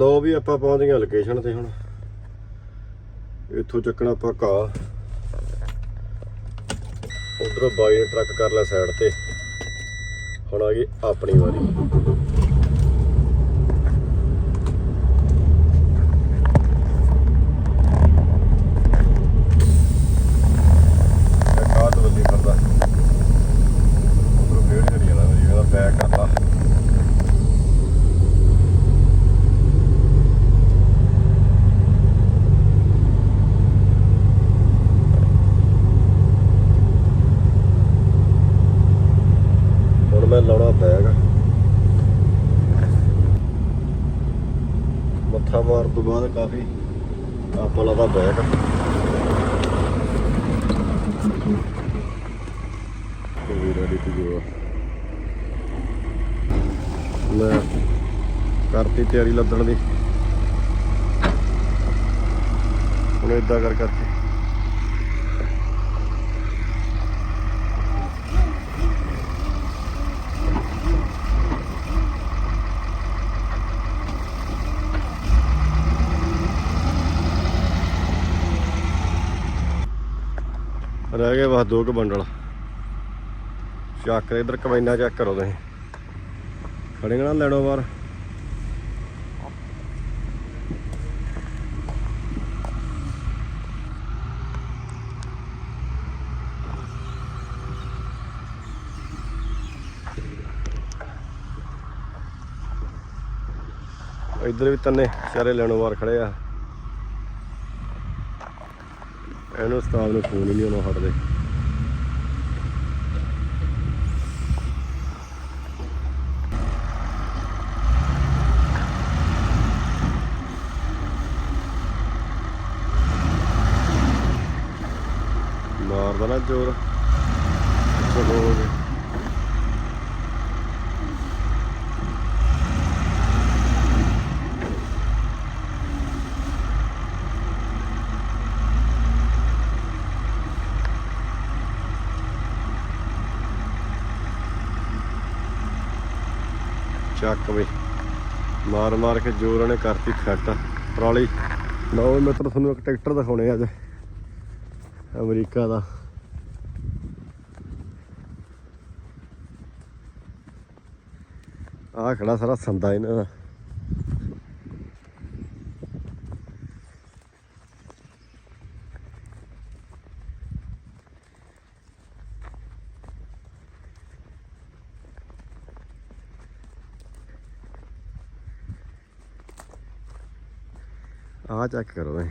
ਲੋ ਵੀ ਆਪਾਂ ਪਹੁੰਚ ਗਏ ਲੋਕੇਸ਼ਨ ਤੇ ਹੁਣ। ਇੱਥੋਂ ਚੱਕਣਾ ਆਪਾਂ ਘਾਹ। ਉਧਰੋਂ ਬਾਈ ਨੇ ਟਰੱਕ ਕਰ ਲਿਆ ਸਾਈਡ ਤੇ। ਹੁਣ ਆ ਗਈ ਆਪਣੀ ਵਾਰੀ ਇਹ ਕਾਹ ਤੋਂ ਵੱਲੀ ਕਰਦਾ ਉਧਰੋਂ ਫੇਰ ਕਰੀ ਜਾਣਾ ਮੇਰੀ ਕਹਿੰਦਾ ਬੈਕ ਕਰ ਲਾ ਹੁਣ ਮੈਂ ਲਾਉਣਾ ਬੈਗ ਮੱਥਾ ਮਾਰ ਤੋਂ ਬਾਅਦ ਕਾਫੀ ਆਪਾਂ ਲਾਦਾ ਬੈਗ ਵੀ ਰੈਡੀ ਟੂ ਗੋ ਲੈ ਕਰਤੀ ਤਿਆਰੀ ਲੱਦਣ ਦੀ। ਹੁਣ ਇਦਾਂ ਕਰ ਕਰਕੇ ਰਹਿ ਗਏ ਬਸ ਦੋ ਕੁ ਬੰਡਲ। ਚੱਕ ਇਧਰ ਕਮੈਨਾ ਚੈੱਕ ਕਰੋ ਤੁਸੀਂ। ਖੜੇ ਨਾ ਲੈਣੋ ਬਾਹਰ। ਇੱਧਰ ਵੀ ਤੰਨੇ ਚਾਰੇ ਲੈਣੋ ਬਾਹਰ ਖੜੇ ਆ। ਇਹਨੂੰ ਉਸਤਾਦ ਨੂੰ ਫੋਨ ਹੀ ਨਹੀਂ ਆਉਣਾ ਹਟਦੇ। ਮਾਰਦਾ ਨਾ ਜ਼ੋਰ। ਚਲੋ ਜੀ। ਚੱਕ ਬਈ ਮਾਰ ਮਾਰ ਕੇ ਜ਼ੋਰ ਉਹਨੇ ਕਰਤੀ ਫਿੱਟ ਟਰਾਲੀ ਲਓ ਮਿੱਤਰ, ਤੁਹਾਨੂੰ ਇੱਕ ਟਰੈਕਟਰ ਦਿਖਾਉਣੇ ਅੱਜ। ਅਮਰੀਕਾ ਦਾ। ਆਹ ਖੜਾ ਸਾਰਾ ਸੰਦਾ ਇਹਨਾਂ ਦਾ। ਆਹ ਚੈੱਕ ਕਰੋ ਇਹ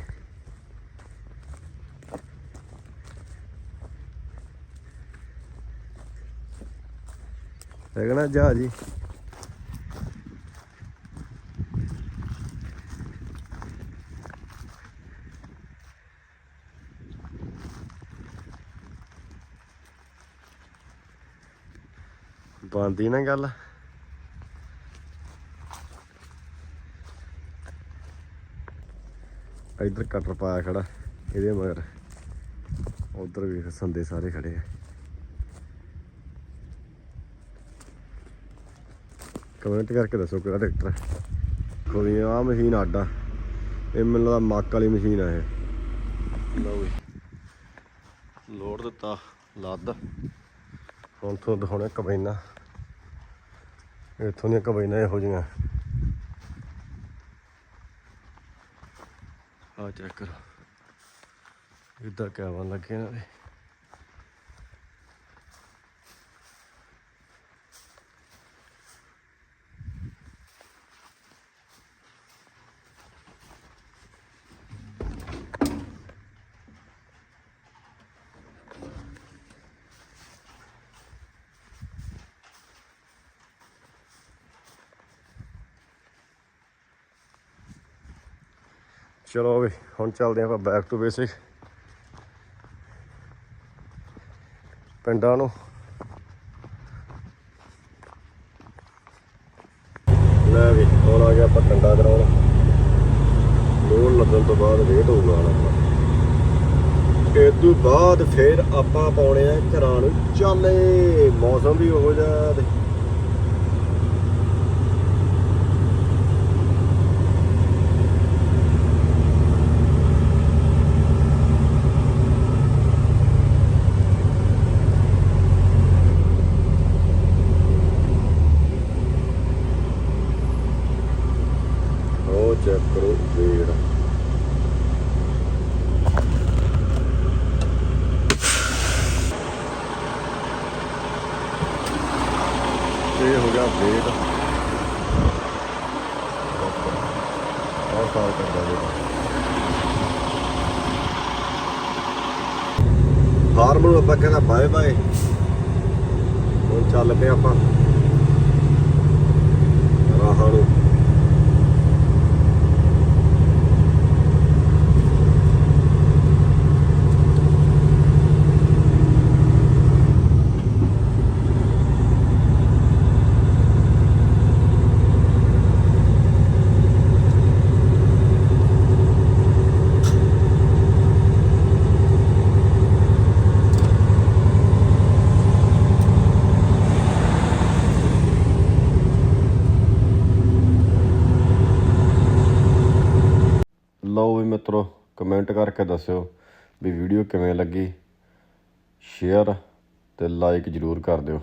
ਹੈਗਾ ਨਾ ਜਹਾਜ਼ ਜੀ। ਬੰਦੀ ਨਾ ਗੱਲ। ਇੱਧਰ ਕਟਰ ਪਾਇਆ ਖੜਾ, ਇਹਦੇ ਮਗਰ। ਉਧਰ ਵੀ ਸੰਦੇ ਸਾਰੇ ਖੜੇ ਆ। ਕਮੈਂਟ ਕਰਕੇ ਦੱਸੋ ਕਿਹੜਾ ਟਰੈਕਟਰ ਹੈ ਕੋਈ ਆ ਮਸ਼ੀਨ ਆਡਾ ਇਹ ਮੈਨੂੰ ਲੱਗਦਾ ਮੱਕ ਵਾਲੀ ਮਸ਼ੀਨ ਆ ਇਹ। ਲਓ ਵੀ ਲੋਡ ਦਿੱਤਾ ਲੱਦ। ਹੁਣ ਤੋਂ ਦਿਖਾਉਣਾ ਕਬੈਨਾ। ਇੱਥੋਂ ਦੀਆਂ ਕਬੈਨਾ ਇਹੋ ਜਿਹੀਆਂ। ਆ ਚੈੱਕ ਕਰੋ। ਇੱਦਾਂ ਕੈਬਨ ਲੱਗੇ ਇਹਨਾਂ ਦੇ? ਚਲੋ ਵੀ, ਹੁਣ ਚੱਲਦੇ ਆਪਾਂ ਬੈਕ ਟੂ ਬੇਸਿਕ ਪਿੰਡਾਂ ਨੂੰ। ਲੈ ਵੀ, ਹੁਣ ਆ ਗਿਆ ਆਪਾਂ ਟੰਡਾ ਕਰਾਉਣ। ਲੋਡ ਲੱਗਣ ਤੋਂ ਬਾਅਦ ਰੇਟ ਹੋਊਗਾ ਇਹ ਤੋਂ ਬਾਅਦ ਫਿਰ ਆਪਾਂ ਪਾਉਣੇ ਆ ਘਰਾਂ ਨੂੰ ਚਾਲੇ। ਮੌਸਮ ਵੀ ਉਹੋ ਜਿਹਾ ਤੇ ਲਓ ਚੈੱਕ ਕਰੋ ਵੇੜ ਇਹ ਹੋ ਗਿਆ ਵੇੜ ਬਹੁਤ ਸਾਲ ਕਰਦਾ ਵੇੜ ਫਾਰਮ ਨੂੰ ਆਪਾਂ ਕਹਿੰਦਾ ਬਾਏ ਬਾਏ ਹੁਣ ਚੱਲ ਪਏ ਆਪਾਂ। ਰਾਹਾਂ ਨੂੰ। ਲਓ ਵੀ ਮਿੱਤਰੋ ਕਮੈਂਟ ਕਰਕੇ ਦੱਸਿਓ ਵੀ ਵੀਡੀਓ ਕਿਵੇਂ ਲੱਗੀ। ਸ਼ੇਅਰ ਤੇ ਲਾਈਕ ਜਰੂਰ ਕਰ ਦਿਓ।